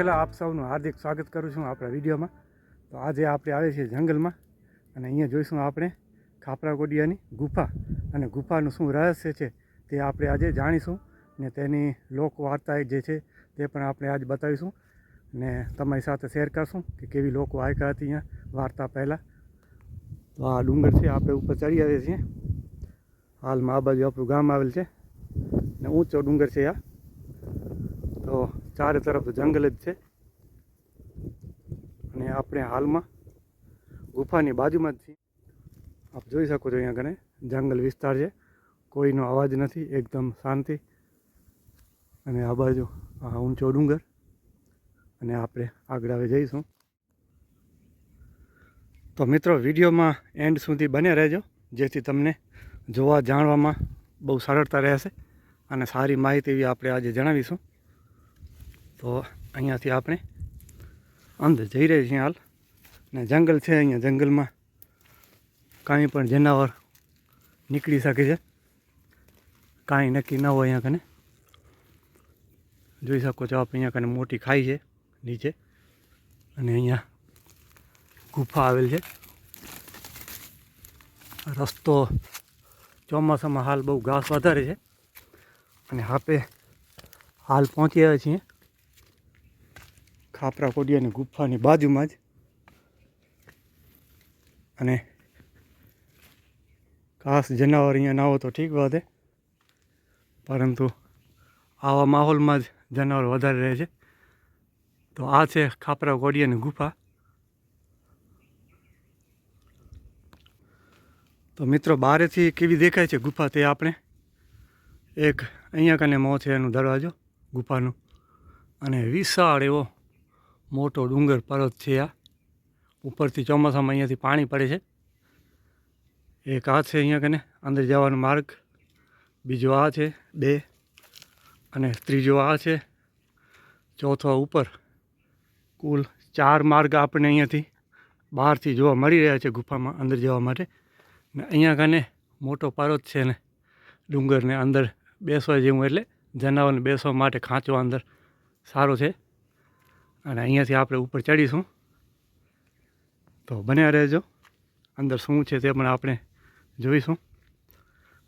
છેલ્લા આપ સૌનું હાર્દિક સ્વાગત કરું છું આપણા વિડીયોમાં. તો આજે આપણે આવે છે જંગલમાં અને અહીંયા જોઈશું આપણે ખાપરા કોડિયાની ગુફા અને ગુફાનું શું રહસ્ય છે તે આપણે આજે જાણીશું ને તેની લોક વાર્તા જે છે તે પણ આપણે આજ બતાવીશું ને તમારી સાથે શેર કરશું કે કેવી લોક વાયકા હતી અહીંયા વાર્તા પહેલાં. તો આ ડુંગર છે, આપણે ઉપર ચડી આવીએ છીએ. હાલમાં આ બાજુ આપણું ગામ આવેલ છે ને ઊંચો ડુંગર છે આ. તો ચારે તરફ જંગલ જ છે. અને આપણે હાલમાં ગુફાની બાજુમાં જ છીએ. આપ જોઈ શકો છો અહીંયા કને જંગલ વિસ્તાર છે. કોઈનો અવાજ નથી, એકદમ શાંતિ. અને આ બાજુ આ ઊંચો ડુંગર. અને આપણે આગળ હવે જઈશું. તો મિત્રો, વિડીયોમાં એન્ડ સુધી બને રહેજો, જેથી તમને જોવા, જાણવામાં બહુ સરળતા રહેશે. અને સારી માહિતી આપણે આજે જણાવીશું. તો અહીંયાથી આપણે અંદર જઈ રહ્યા છીએ હાલ. ને જંગલ છે અહીંયા જંગલમાં. કાંઈ પણ જનાવર નીકળી શકે છે. કાંઈ નક્કી ન હોય અહીંયા કને. જોઈ શકો છો આપણે અહીંયા કને મોટી ખાઈ છે, નીચે. અને અહીંયા ગુફા આવેલ છે. રસ્તો ચોમાસામાં હાલ બહુ ઘાસ વધારે છે. અને હાપે હાલ પહોંચી આવ્યા છીએ. ખાપરા કોડિયાની ગુફાની બાજુમાં જ. અને ખાસ જનાવર અહીંયા ના હોય તો ઠીક વાત છે પરંતુ આવા માહોલમાં જ જનાવર વધારે રહે છે. તો આ છે ખાપરા કોડિયાની ગુફા. તો મિત્રો બહારેથી કેવી દેખાય છે ગુફા તે આપણે? એક અહીંયા કને મો છે એનું દરવાજો ગુફાનું. અને વિશાળ એવો મોટો ડુંગર પર્વત છે આ. ઉપરથી ચોમાસામાં અહીંયાથી પાણી પડે છે. એક આ છે અહીંયા કને, અંદર જવાનો માર્ગ. બીજો આ છે, બે. અને ત્રીજો આ છે, ચોથો ઉપર. કુલ ચાર માર્ગ આપણને અહીંયાથી બહારથી જોવા મળી રહ્યા છે ગુફામાં અંદર જવા માટે. ને અહીંયા કને મોટો પર્વત છે ને, ડુંગરને અંદર બેસવા જેવું એટલે જનાવરને બેસવા માટે ખાંચવા અંદર સારો છે. અને અહીંયાથી આપણે ઉપર ચડીશું. તો બન્યા રહેજો. અંદર શું છે તે પણ આપણે જોઈશું.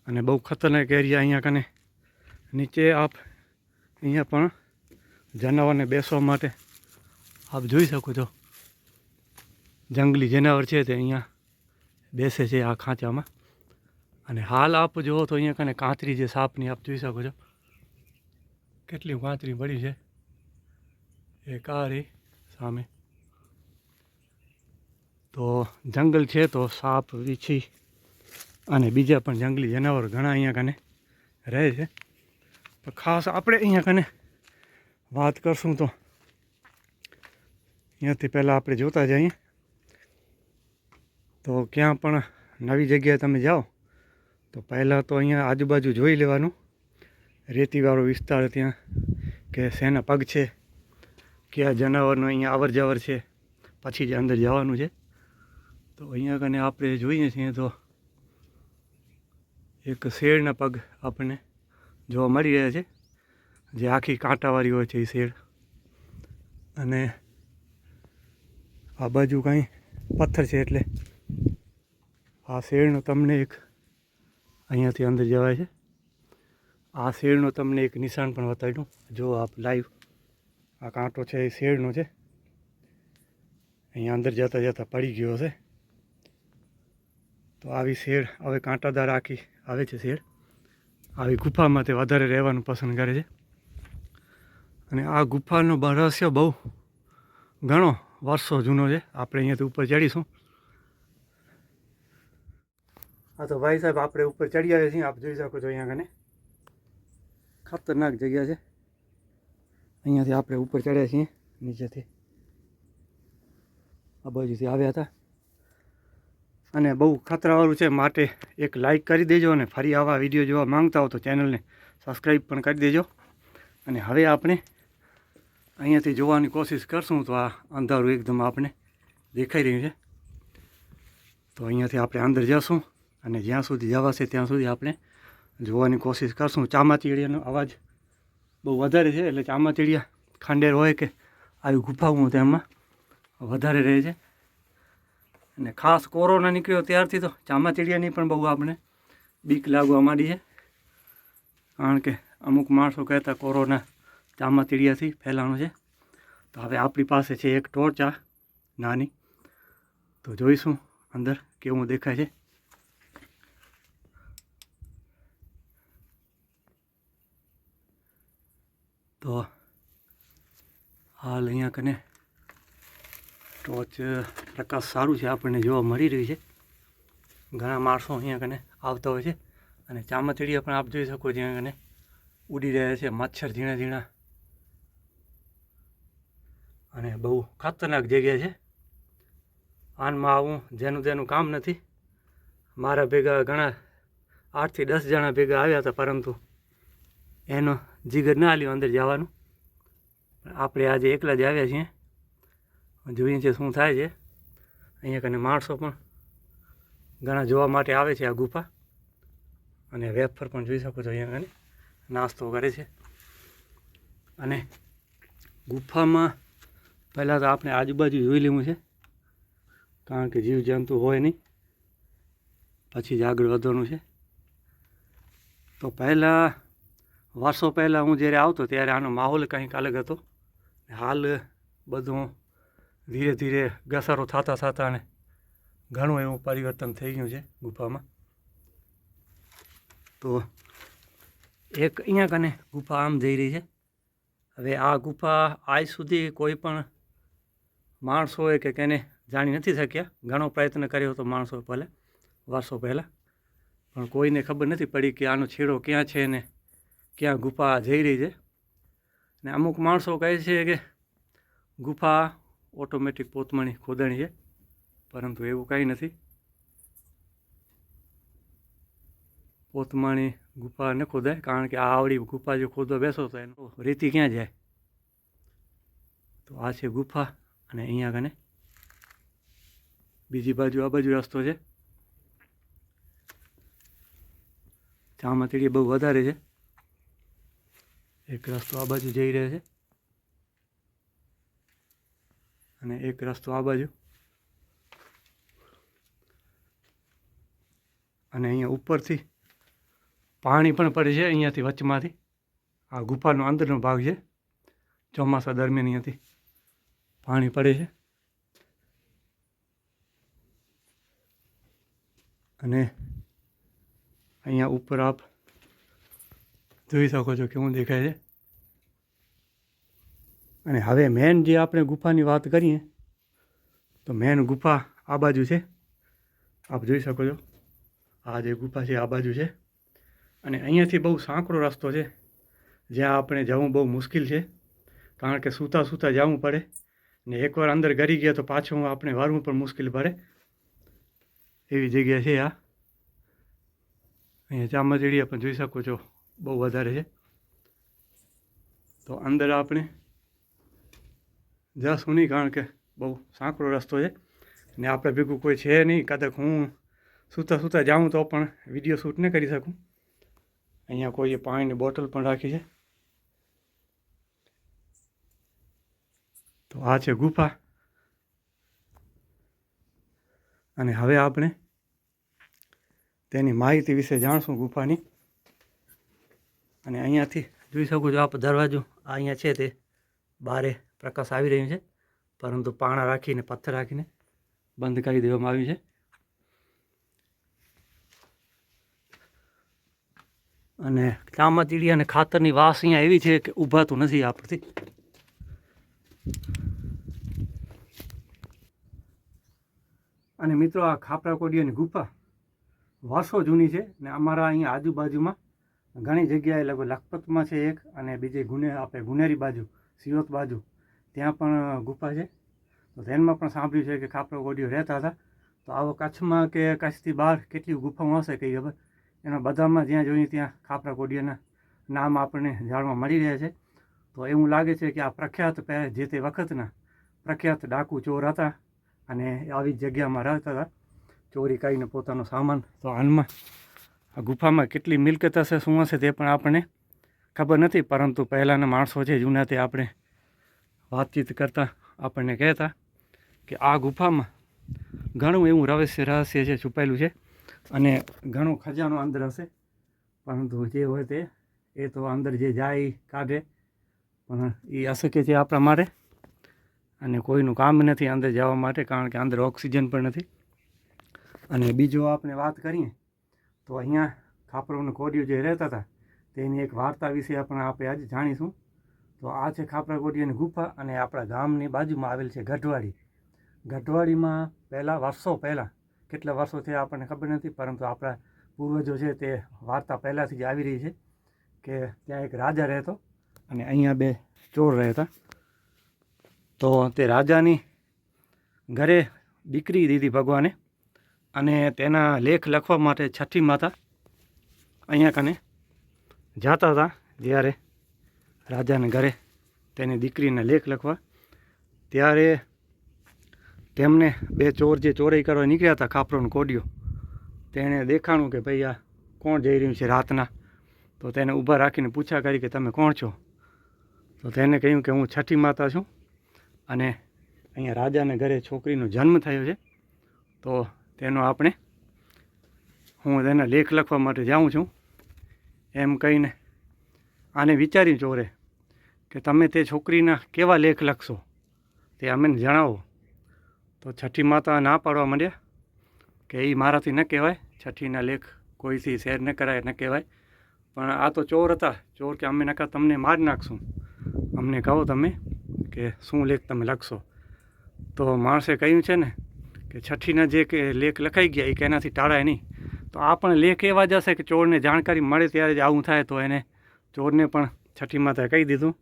અને બહુ ખતરનાક એરિયા અહીંયા કને. નીચે આપ અહીંયા પણ જનાવરને બેસવા માટે આપ જોઈ શકો છો. જંગલી જનાવર છે તે અહીંયા બેસે છે આ ખાંચામાં. અને હાલ આપ જુઓ તો અહીંયા કને કાંતરી જે સાપની આપ જોઈ શકો છો. કેટલી કાંતરી પડી છે. એ કારી સામે. તો જંગલ છે તો સાપ, વીછી અને બીજા પણ જંગલી જનાવર ઘણા અહીંયા કને રહે છે. તો ખાસ આપણે અહીંયા કને વાત કરશું તો. અહીંયાથી પહેલાં આપણે જોતા જઈએ. તો ક્યાં પણ નવી જગ્યાએ તમે જાઓ, તો પહેલાં તો અહીંયા આજુબાજુ જોઈ લેવાનું. રેતીવાળો વિસ્તાર ત્યાં કે શેના પગ છે કયા જનાવરનું અહીંયા અવર જવર છે. પછી જ અંદર જવાનું છે. તો અહીંયા કને આપણે જોઈએ છીએ તો એક શેરના પગ આપણને જોવા મળી રહ્યા છે. જે આખી કાંટાવાળી હોય છે એ શેર. અને આ બાજુ કાંઈ પથ્થર છે એટલે આ શેરનો તમને એક અહીંયાથી અંદર જવાય છે. આ શેરનો તમને એક નિશાન પણ બતાવ્યું. જો આપ લાઈવ આ કાંટો છે, એ શેડનો છે. અહીંયા અંદર જતાં જતાં પડી ગયો હશે. તો આવી શેડ હવે કાંટાદાર આખી આવે છે શેડ આવી ગુફામાં તે વધારે રહેવાનું પસંદ કરે છે. અને આ ગુફાનો રહસ્ય બહુ ઘણો વર્ષો જૂનો છે. આપણે અહીંયાથી ઉપર ચડીશું. હા તો ભાઈ સાહેબ, આપણે ઉપર ચડી આવ્યા છીએ. આપ જોઈ શકો છો અહીંયા કને ખતરનાક જગ્યા છે. અહીંયાથી આપણે ઉપર ચડ્યા છીએ, નીચેથી. આ બાજુથી આવ્યા હતા. અને બહુ ખતરાવાળું છે, માટે એક લાઈક કરી દેજો અને ફરી આવા વીડિયો જોવા માંગતા હો તો ચેનલને સબસ્ક્રાઈબ પણ કરી દેજો. અને હવે આપણે અહીંયાથી જોવાની કોશિશ કરશું તો આ અંધારું એકદમ આપણે દેખાઈ રહ્યું છે. તો અહીંયાથી આપણે અંદર જશું અને જ્યાં સુધી જવાશે ત્યાં સુધી આપણે જોવાની કોશિશ કરશું. ચામાચીડિયાનો અવાજ બહુ વધારે છે, એટલે ચામાચીડિયા ખાંડેર હોય કે આવી ગુફાઓ તેમાં વધારે રહે છે. અને ખાસ કોરોના નીકળ્યો ત્યારથી તો ચામાચીડિયાની પણ બહુ આપણે બીક લાગવા માંડી છે. કારણ કે અમુક માણસો કહેતા કોરોના ચામાચીડિયાથી ફેલાણો છે. તો હવે આપણી પાસે છે એક ટોર્ચ આ નાની. તો જોઈશું અંદર કેવું દેખાય છે. તો હાલ અહીંયા કને ટોચ, પ્રકાશ સારું છે, આપણને જોવા મળી રહ્યું છે. ઘણા માણસો અહીંયા કને આવતા હોય છે. અને ચામાચીડિયા પણ આપ જોઈ શકો અહીંયા કને ઉડી રહ્યા છે, મચ્છર ઝીણા ઝીણા. અને બહુ ખતરનાક જગ્યા છે. આનમાં આવું જેનું તેનું કામ નથી. મારા ભેગા ઘણા આઠથી દસ જણા ભેગા આવ્યા હતા, પરંતુ એનો જીગર ના લ્યો અંદર જવાનું. આપણે આજે એકલા જ આવ્યા છીએ. જોઈએ છીએ શું થાય છે. અહીંયા કને માણસો પણ ઘણા જોવા માટે આવે છે આ ગુફા. અને વેફર પણ જોઈ શકો છો અહીંયા કને. નાસ્તો કરે છે. અને ગુફામાં પહેલાં તો આપણે આજુબાજુ જોઈ લેવું છે. કારણ કે જીવજંતુ હોય નહીં. પછી જ આગળ વધવાનું છે. તો પહેલાં વર્ષો પહેલાં હું જ્યારે આવતો ત્યારે આનો માહોલ કંઈક અલગ હતો. હાલ બધું ધીરે ધીરે ઘસારો થતા થતા અને ઘણું એવું પરિવર્તન થઈ ગયું છે ગુફામાં. તો એક અહીંયા કને ગુફા આમ જઈ રહી છે. હવે આ ગુફા આજ સુધી કોઈ પણ માણસોએ કે કેને જાણી નથી શક્યા. ઘણો પ્રયત્ન કર્યો હતો માણસો પહેલાં વર્ષો પહેલાં. પણ કોઈને ખબર નથી પડી કે આનો છેડો ક્યાં છે ને ક્યાં ગુફા જઈ રહી છે? ને અમુક માણસો કહે છે કે ગુફા ઓટોમેટિક પોતમણી ખોદણી છે, પરંતુ એવું કાંઈ નથી. પોતમાણી ગુફા ન ખોદાય, કારણ કે આ આવડી ગુફા જો ખોદવા બેસો તો એનો રેતી ક્યાં જાય? તો આ છે ગુફા અને અહીંયા કને બીજી બાજુ, આ બાજુ રસ્તો છે. ચામાતીડી બહુ વધારે છે. એક રસ્તો આ બાજુ જઈ રહ્યો છે. અને એક રસ્તો આ બાજુ. અને અહીંયા ઉપરથી પાણી પણ પડે છે અહીંયાથી વચમાંથી આ ગુફાનો અંદરનો ભાગ છે. ચોમાસા દરમિયાન અહીંયાથી પાણી પડે છે. અને અહીંયા ઉપર આપ જોઈ શકો છો કેવું દેખાય છે? અને હવે મેન જે આપણે ગુફાની વાત કરીએ, તો મેન ગુફા આ બાજુ છે. આપ જોઈ શકો છો, આ જે ગુફા છે આ બાજુ છે. અને અહીંયાથી બહુ સાંકડો રસ્તો છે, જ્યાં આપણે જવું બહુ મુશ્કેલ છે, કારણ કે સૂતા સૂતા જવું પડે, ને એકવાર અંદર ગરી ગયા તો પાછું આપણે વારવું પણ મુશ્કેલ પડે. એવી જગ્યા છે આ. અહીંયા ચામચડીયા પણ જોઈ શકો છો. બહુ વધારે છે. તો અંદર આપણે જશું નહીં કારણ કે બહુ સાંકડો રસ્તો છે. ને આપણે ભેગું કોઈ છે નહીં, કદાચ હું સૂતા સૂતા જાઉં તો પણ વીડિયો શૂટ ન કરી શકું. અહીંયા કોઈએ પાણીની બોટલ પણ રાખી છે. તો આ છે ગુફા. અને હવે આપણે તેની માહિતી વિશે જાણશું ગુફાની. અને અહીંયાથી જોઈ શકો છો આપ દરવાજો આ અહીંયા છે તે, બારે પ્રકાશ આવી રહ્યું છે, પરંતુ પાણા રાખીને, પથ્થર રાખીને બંધ કરી દેવામાં આવ્યું છે. અને ચામાચીડી અને ખાતરની વાસ અહીંયા એવી છે કે ઊભાતું નથી આપણથી. અને મિત્રો, આ ખાપરા કોડીઓની ગુફા વર્ષો જૂની છે ને અમારા અહીંયા આજુબાજુમાં ઘણી જગ્યાએ લગભગ લખપતમાં છે એક અને બીજી ગુને, આપણે ગુનેરી બાજુ, સિયોત બાજુ, ત્યાં પણ ગુફા છે. તો તેનમાં પણ સાંભળ્યું છે કે ખાપરો ગોડીઓ રહેતા હતા. તો આવો કચ્છમાં કે કચ્છથી બહાર કેટલી ગુફાઓ હશે કઈ ખબર? એના બધામાં જ્યાં જોઈએ ત્યાં ખાપરા કોડિયાના નામ આપણને જાણવા મળી રહ્યા છે. તો એવું લાગે છે કે આ પ્રખ્યાત જે તે વખતના પ્રખ્યાત ડાકુ ચોર હતા અને આવી જગ્યામાં રહેતા હતા. ચોરી કરીને પોતાનો સામાન તો હાલમાં આ ગુફામાં કેટલી મિલકત હશે, શું હશે તે પણ આપણને ખબર નથી, પરંતુ પહેલાંના માણસો છે જૂનાથી આપણે વાતચીત કરતાં આપણને કહેતા કે આ ગુફામાં ઘણું એવું રહસ્ય રહસ્ય છે છુપાયેલું છે અને ઘણો ખજાનો અંદર હશે. પરંતુ જે હોય તે, એ તો અંદર જે જાય એ કાઢે. પણ એ અશક્ય છે આપણા માટે અને કોઈનું કામ નથી અંદર જવા માટે, કારણ કે અંદર ઓક્સિજન પણ નથી. અને બીજો આપણે વાત કરીએ તો અહીંયા ખાપરોને કોડિયો જે રહેતા હતા, તેની એક વાર્તા વિશે આપણે આપણે આજે જાણીશું. તો આ છે ખાપરા કોડિયાની ગુફા અને આપણા ગામની બાજુમાં આવેલ છે ગઢવાડી ગઢવાડીમાં પહેલાં વર્ષો પહેલાં, કેટલા વર્ષો થયા આપણને ખબર નથી, પરંતુ આપણા પૂર્વજો છે તે વાર્તા પહેલાંથી જ આવી રહી છે કે ત્યાં એક રાજા રહેતો અને અહીંયા બે ચોર રહેતા. તો તે રાજાની ઘરે દીકરી દીધી ભગવાને. અને તેના લેખ લખવા માટે છઠ્ઠી માતા અહીંયા કને જાતા હતા જ્યારે રાજાને ઘરે તેની દીકરીને લેખ લખવા. ત્યારે તેમને બે ચોર જે ચોરી કરવા નીકળ્યા હતા, ખાપરોનો કોડિયો, તેણે દેખાણું કે ભાઈ આ કોણ જઈ રહ્યું છે રાતના? તો તેને ઊભા રાખીને પૂછા કરી કે તમે કોણ છો? તો તેને કહ્યું કે હું છઠ્ઠી માતા છું અને અહીંયા રાજાને ઘરે છોકરીનો જન્મ થયો છે. તો તેનો આપણે હું તેના લેખ લખવા માટે જાઉં છું. એમ કહીને આને વિચારી ચોરે કે તમે તે છોકરીના કેવા લેખ લખશો તે અમેને જણાવો. તો છઠ્ઠી માતા ના પાડવા માંડ્યા કે એ મારાથી ન કહેવાય, છઠ્ઠીના લેખ કોઈથી શેર ન કરાય ન કહેવાય. પણ આ તો ચોર હતા, ચોર કે અમે નકા તમને માર નાખશું. અમને કહો તમે કે શું લેખ તમે લખશો. તો માણસે કહ્યું છે ને કે છઠ્ઠીના જે કે લેખ લખાઈ ગયા એ કે એનાથી ટાળાય નહીં. તો આ પણ લેખ એવા જ કે ચોરને જાણકારી મળે ત્યારે જ આવું થાય તો એને ચોરને પણ છઠ્ઠી માતાએ કહી દીધું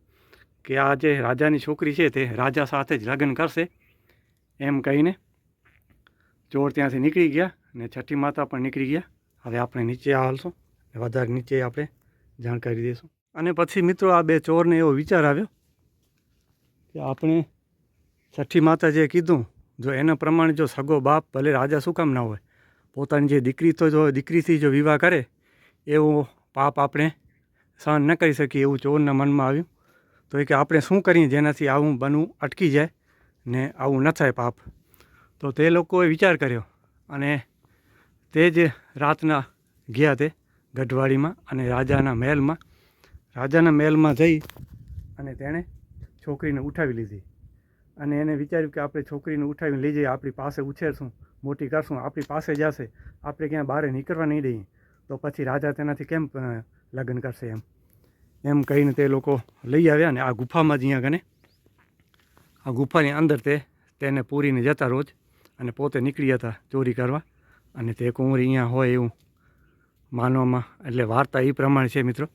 કે આ જે રાજાની છોકરી છે તે રાજા સાથે જ લગ્ન કરશે. એમ કહીને ચોર ત્યાંથી નીકળી ગયા ને છઠ્ઠી માતા પણ નીકળી ગયા. હવે આપણે નીચે હાલશું વધારે નીચે આપણે જાણકારી દઈશું. અને પછી મિત્રો આ બે ચોરને એવો વિચાર આવ્યો કે આપણે છઠ્ઠી માતા જે કીધું જો એના પ્રમાણે જો સગો બાપ ભલે રાજા શું કામ ના હોય, પોતાની જે દીકરી તો જો દીકરીથી જો વિવાહ કરે, એવો પાપ આપણે સહન ન કરી શકીએ એવું ચોરના મનમાં આવ્યું. તો એ કે આપણે શું કરીએ જેનાથી આવું બનવું અટકી જાય ને આવું ન થાય પાપ. તો તે લોકોએ વિચાર કર્યો અને તે જ રાતના ગયા તે ગઢવાડીમાં અને રાજાના મહેલમાં. રાજાના મહેલમાં જઈ અને તેણે છોકરીને ઉઠાવી લીધી. અને એને વિચાર્યું કે આપણે છોકરીને ઉઠાવીને લઈ જઈએ, આપણી પાસે ઉછેરશું, મોટી કરશું, આપણી પાસે જશે આપણે ક્યાં બહાર નીકળવા નહીં દઈએ. તો પછી રાજા તેનાથી કેમ લગ્ન કરશે એમ? એમ કહીને તે લોકો લઈ આવ્યા ને આ ગુફામાં જ અહીંયા કને, આ ગુફાની અંદર તે, તેને પૂરીને જતા રોજ અને પોતે નીકળી હતા ચોરી કરવા. અને તે કુંવરી અહીંયા હોય એવું માનવામાં, એટલે વાર્તા એ પ્રમાણે છે મિત્રો.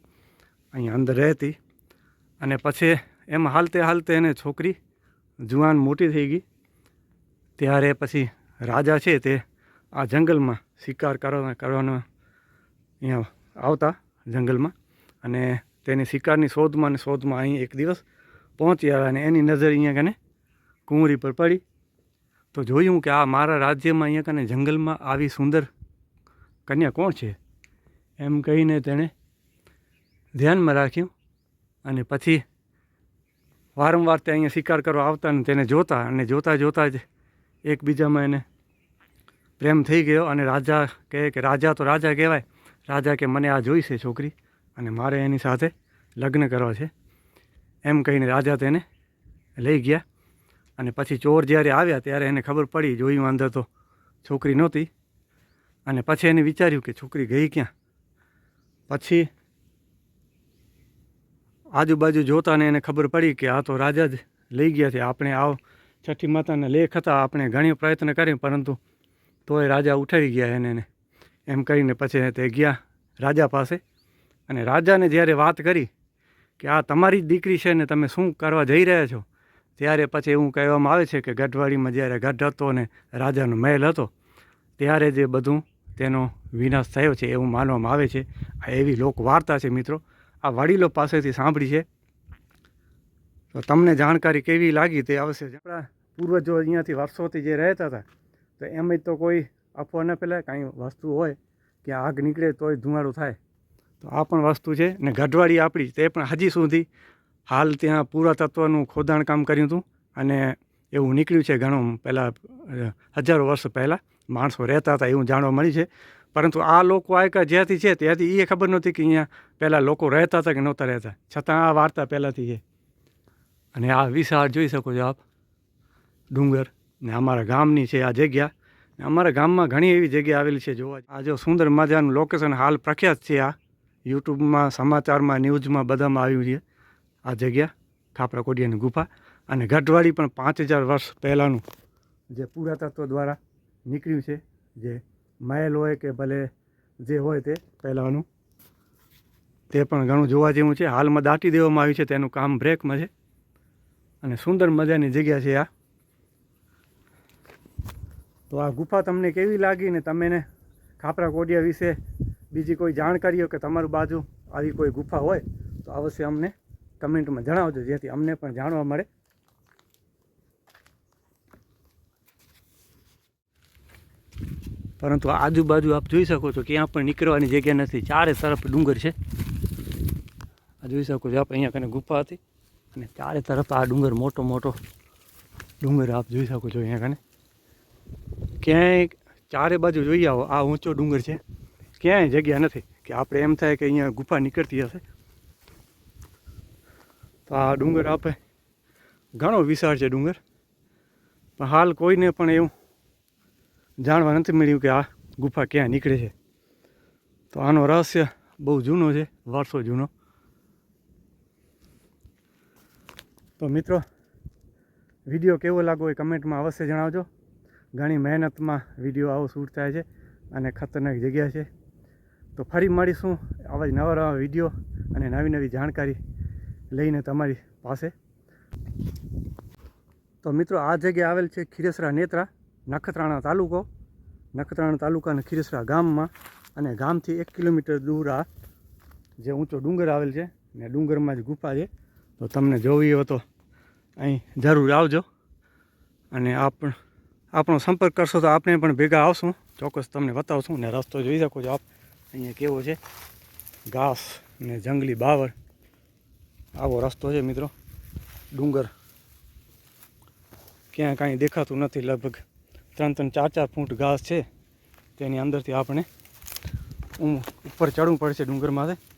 અહીંયા અંદર રહેતી અને પછી એમ હાલતે હાલતે એને છોકરી જુવાન મોટી થઈ ગઈ. ત્યારે પછી રાજા છે તે આ જંગલમાં શિકાર કરવા, કરવાનો અહીંયા આવતા જંગલમાં. અને તેની શિકારની શોધમાં ને શોધમાં અહીં એક દિવસ પહોંચ્યા અને એની નજર અહીંયા કને કુંવરી પર પડી. તો જોયું કે આ મારા રાજ્યમાં અહીંયા કને જંગલમાં આવી સુંદર કન્યા કોણ છે? એમ કહીને તેણે ધ્યાનમાં રાખ્યું અને પછી વારંવાર તે અહીંયા શિકાર કરવા આવતા અને તેને જોતા અને જોતા જોતા જ એકબીજામાં એને પ્રેમ થઈ ગયો અને રાજા કહે કે, રાજા તો રાજા કહેવાય. રાજા કે, મને આ જોઈશે છોકરી અને મારે એની સાથે લગ્ન કરવા છે. એમ કહીને રાજા તેને લઈ ગયા. અને પછી ચોર જ્યારે આવ્યા ત્યારે એને ખબર પડી, જોયું અંદર તો છોકરી નહોતી. અને પછી એને વિચાર્યું કે, છોકરી ગઈ ક્યાં? પછી આજુબાજુ જોતાને એને ખબર પડી કે આ તો રાજા જ લઈ ગયા છે. આપણે આવ છઠ્ઠી માતાના લેખ હતા, આપણે ઘણી પ્રયત્ન કર્યો, પરંતુ તોય રાજા ઉઠાવી ગયા એને એને એમ કરીને પછી તે ગયા રાજા પાસે. અને રાજાને જ્યારે વાત કરી કે આ તમારી જ દીકરી છે ને, તમે શું કરવા જઈ રહ્યા છો? ત્યારે પછી એવું કહેવામાં આવે છે કે ગઢવાડીમાં જ્યારે ગઢ હતો ને, રાજાનો મહેલ હતો, ત્યારે જે બધું તેનો વિનાશ થયો છે એવું માનવામાં આવે છે. આ એવી લોક વાર્તા છે મિત્રો. આ વડીલો પાસેથી સાંભળી છે. તો તમને જાણકારી કેવી લાગી તે આવશે આપણા પૂર્વજો અહીંયાથી વર્ષોથી જે રહેતા હતા, તો એમ જ તો કોઈ અફવા ન પેલાય કાંઈ વસ્તુ હોય કે આગ નીકળે તોય ધુમાડો થાય. તો આ પણ વસ્તુ છે ને ગઢવાડી આપણી તે પણ હજી સુધી હાલ ત્યાં પુરાતત્વનું ખોદાણ કામ કર્યું હતું અને એવું નીકળ્યું છે ઘણું પહેલાં હજારો વર્ષ પહેલાં. માણસો રહેતા હતા એવું જાણવા મળી છે. પરંતુ આ લોકો આયકા જ્યાંથી છે ત્યાંથી એ ખબર નહોતી કે અહીંયા પહેલાં લોકો રહેતા હતા કે નહોતા રહેતા. છતાં આ વાર્તા પહેલાંથી છે. અને આ વિશાળ જોઈ શકો છો આપ. ડુંગર ને અમારા ગામની છે આ જગ્યા. ને અમારા ગામમાં ઘણી એવી જગ્યા આવેલી છે જોવા. આ જો સુંદર મજાનું લોકેશન હાલ પ્રખ્યાત છે આ. યુટ્યુબમાં, સમાચારમાં, ન્યૂઝમાં બધામાં આવ્યું છે. આ જગ્યા, ખાપરા કોડિયાની ગુફા. અને ગઢવાળી પણ પાંચ હજાર વર્ષ પહેલાંનું જે પુરાતત્વ દ્વારા નીકળ્યું છે, જે મહેલ હોય કે ભલે જે હોય તે પહેલાંનું, તે પણ ઘણું જોવા જેવું છે. હાલમાં દાટી દેવામાં આવ્યું છે, તેનું કામ બ્રેકમાં છે. અને સુંદર મજાની જગ્યા છે આ. તો આ ગુફા તમને કેવી લાગી ને તમે એને ખાપરા કોડિયા વિશે બીજી કોઈ જાણકારી હોય કે તમારું બાજુ આવી કોઈ ગુફા હોય તો અવશ્ય અમને કમેન્ટમાં જણાવજો, જેથી અમને પણ જાણવા મળે. પરંતુ આજુબાજુ આપ જોઈ શકો છો ક્યાં પણ નીકળવાની જગ્યા નથી. ચારે તરફ ડુંગર છે. આ જોઈ શકો છો આપ અહીંયા કને ગુફા હતી. અને ચારે તરફ આ ડુંગર, મોટો મોટો ડુંગર આપ જોઈ શકો છો અહીંયા કને. ક્યાંય ચારે બાજુ જોઈ આવો, આ ઊંચો ડુંગર છે. ક્યાંય જગ્યા નથી કે આપણે એમ થાય કે અહીંયા ગુફા નીકળતી હશે. તો આ ડુંગર આપે ઘણો વિશાળ છે ડુંગર. પણ હાલ કોઈને પણ એવું જાણવા નથી મળ્યું કે આ ગુફા ક્યાં નીકળે છે. તો આનો રહસ્ય બહુ જૂનો છે, વારસો જૂનો. તો મિત્રો, વીડિયો કેવો લાગો એ કમેન્ટમાં અવશ્ય જણાવજો. ઘણી મહેનતમાં વીડિયો આવો શૂટ થાય છે અને ખતરનાક જગ્યા છે. તો ફરી મળીશું આવા જ નવા નવા વીડિયો અને નવી નવી જાણકારી લઈને તમારી પાસે. તો મિત્રો, આ જગ્યા આવેલ છે ખીરસરા નેત્રા. નખત્રાણા તાલુકો, નખત્રાણા તાલુકાના ખીરસરા ગામમાં અને ગામથી એક કિલોમીટર દૂર આ જે ઊંચો ડુંગર આવેલ છે ને ડુંગરમાં જ ગુફા છે. તો તમને જોવી હોય તો અહીં જરૂર આવજો અને આપણ આપણો સંપર્ક કરશો તો આપણે પણ ભેગા આવશું. ચોક્કસ તમને બતાવશું ને રસ્તો જોઈ શકો છો આપ. અહીંયા કેવો છે? ઘાસ ને જંગલી બાવળ. આવો રસ્તો છે મિત્રો. ડુંગર ક્યાં કાંઈ દેખાતું નથી લગભગ. ત્રણ ત્રણ ચાર ચાર ફૂટ ઘાસ છે. તેની અંદરથી આપણે ઉપર ચડવું પડશે ડુંગરમાંથી